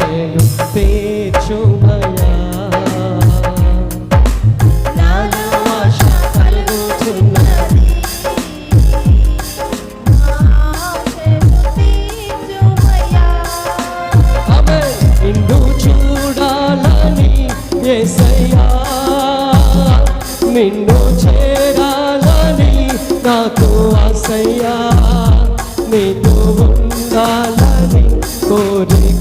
ఆశలు తీర్చు భయా నిన్ను చేరాలని నాకు ఆశయ్యా నీతో ఉండాలని కోరిక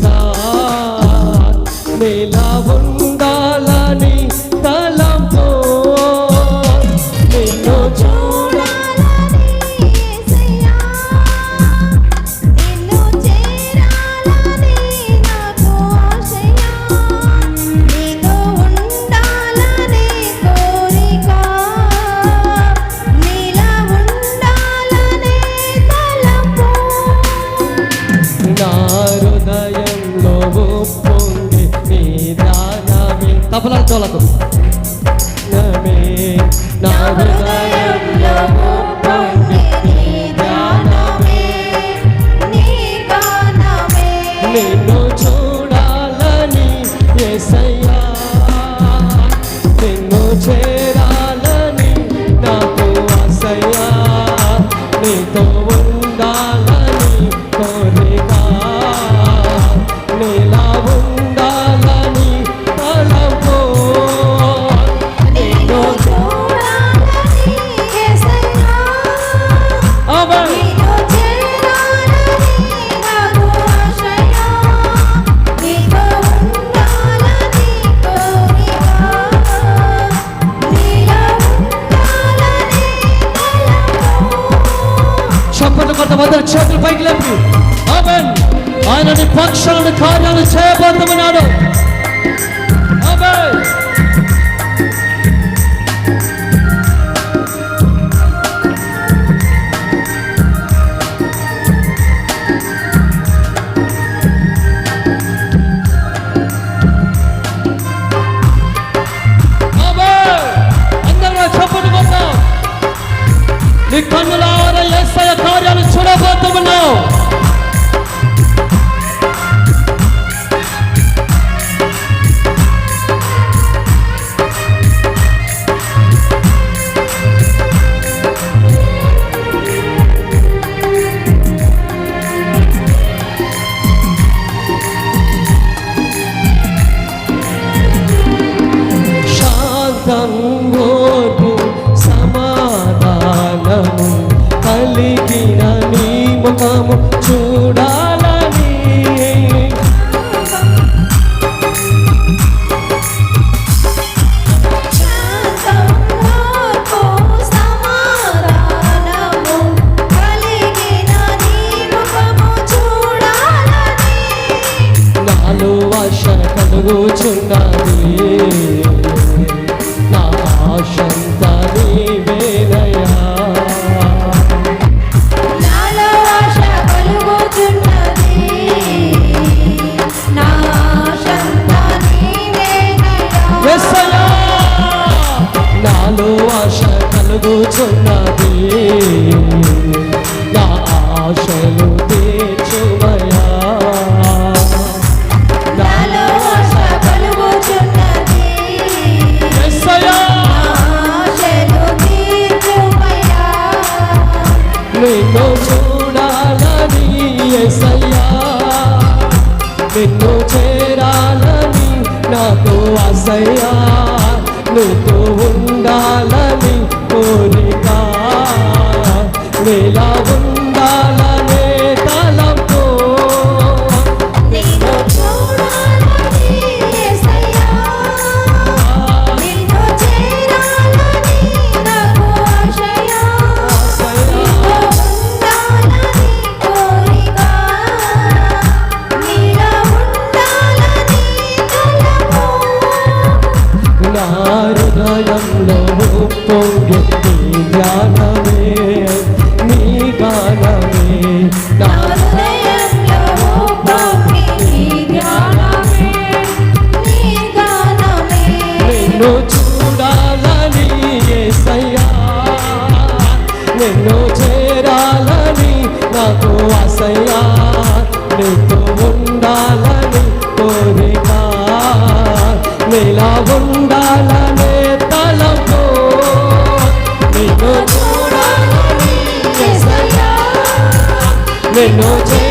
కొంతమంది చేతులు పైకి లేపి. ఆయన పక్షాలను కార్యాలు చేయబోతున్నాడు. da. చూడాలని నిన్ను చేరాలని నాకు అసయ్యా నీతో ఉండాలని కోరిక. నీలా ఉండాలని నిన్ను చూడాలని నిన్ను చేరాలని నాకు ఆశయ్యా. నీతో ఉండాలని కోరిక. నీలా ఉండాలనే తలంతో నిన్ను చూడాలని నిన్ను చే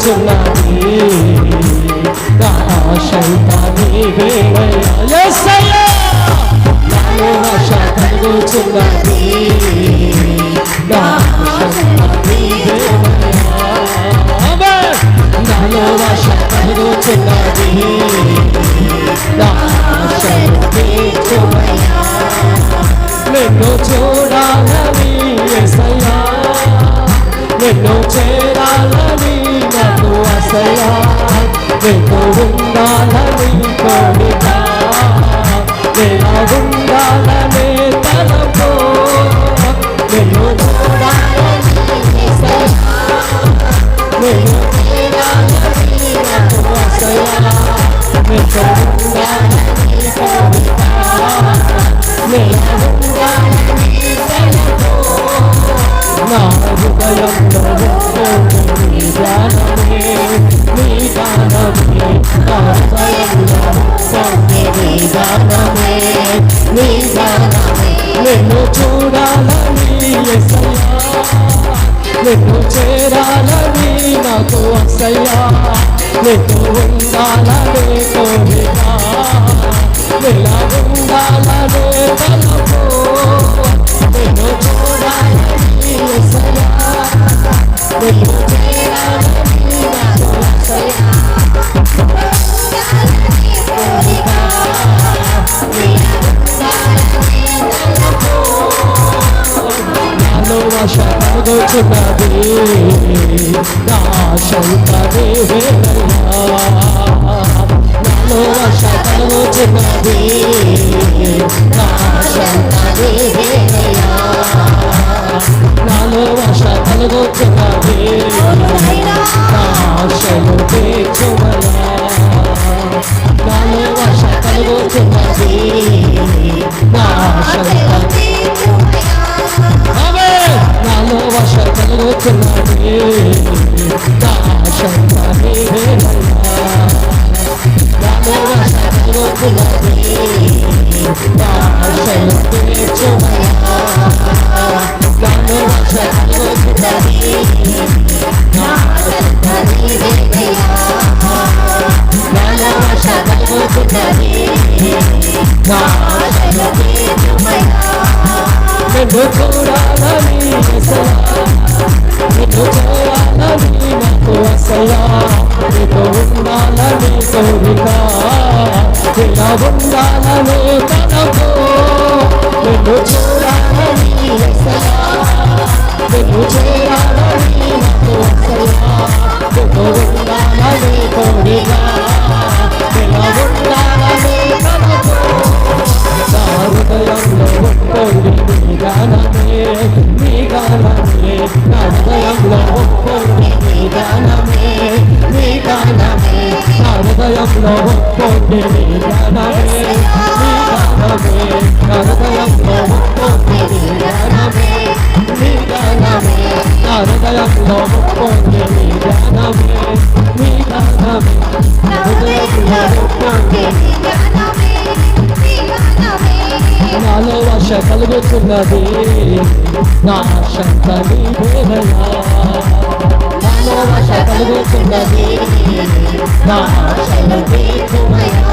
కలుగుచున్నది నా ఆశంతా నీవేనయ్యా యేసయ్యా నాలో ఆశ కలుగుచున్నది నా ఆశంతా నీవేనయ్యా ఆమేన్. నాలో ఆశ కలుగుచున్నది నా ఆశలు తీర్చుమయ్యా నిన్ను చూడాలని ఎసయ్యా నిన్ను చేరాలని నాకు అసయ్యా నిన్ను నేను నాకు అసయ్యా నిన్ను ఉండాలని కోరిక నిలా ఉండాలనే తలపు నిన్ను చూడాలని ఎసయ్యా నిన్ను చేరాలని కలుగుచున్నది నా నాలో వర్ష కలుగుతున్నది నా ఆశంత నాలో వర్ష కలుగుతున్నది నా ఆశలు నాలో ఆశ కలుగుచున్నది కలుగుతున్నది నా ఆశంత నీవేనయ్యా నాలో వర్ష నిన్ను నాకు అసయా నీతో ఉండాలని కోరిక ఇలా ఉండాలని తనకు నిన్ను చూడాలని ఎసయా నిన్ను చేయాలని నాకు హృదయంలో ఒక్కోడి నీ గానమే నీ గానమే నా హృదయంలో ఒక్కోడి నాలో ఆశ కలుగుతున్నది నా ఆశంత నీవేనయ్యా నాలో ఆశ కలుగుతున్నది నా ఆశలు తీర్చుమయ్యా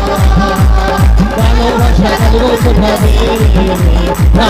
నాలో ఆశ కలుగుతున్నది నా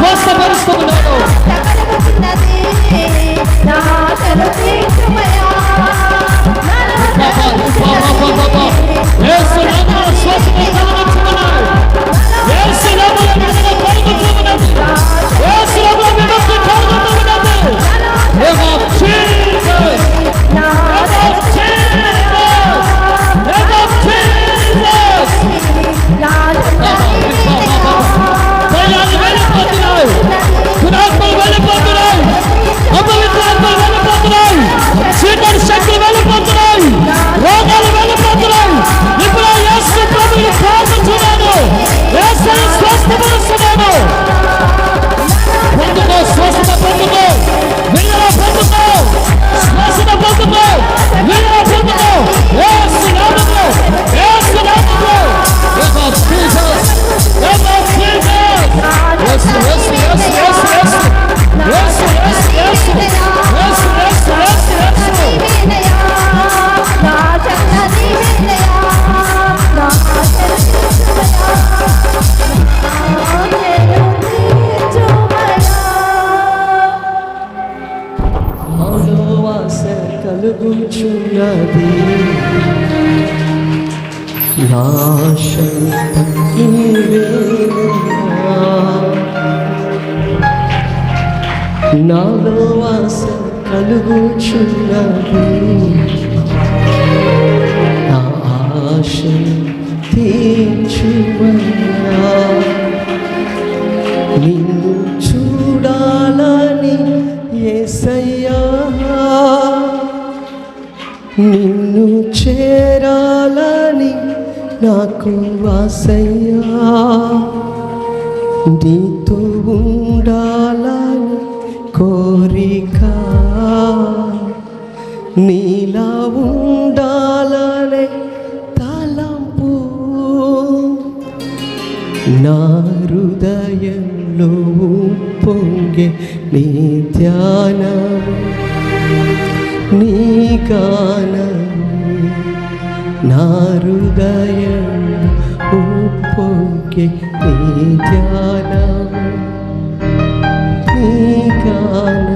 What's the first? కలుగుచున్నది నాశ నాలో వాస కలుగుచున్నది. నా ఆశ తీర్చుమన్నా చేరాలని నాకు వాసయ్యా నీతో ఉండాలని కోరిక. నీలా ఉండాలనే తలంపు. నా హృదయంలో పొంగే నీ ధ్యానం. నీ గానం നാരുദയം ഉപ്പൊക്കെ നീ ധ്യാനം നീ ഗാനം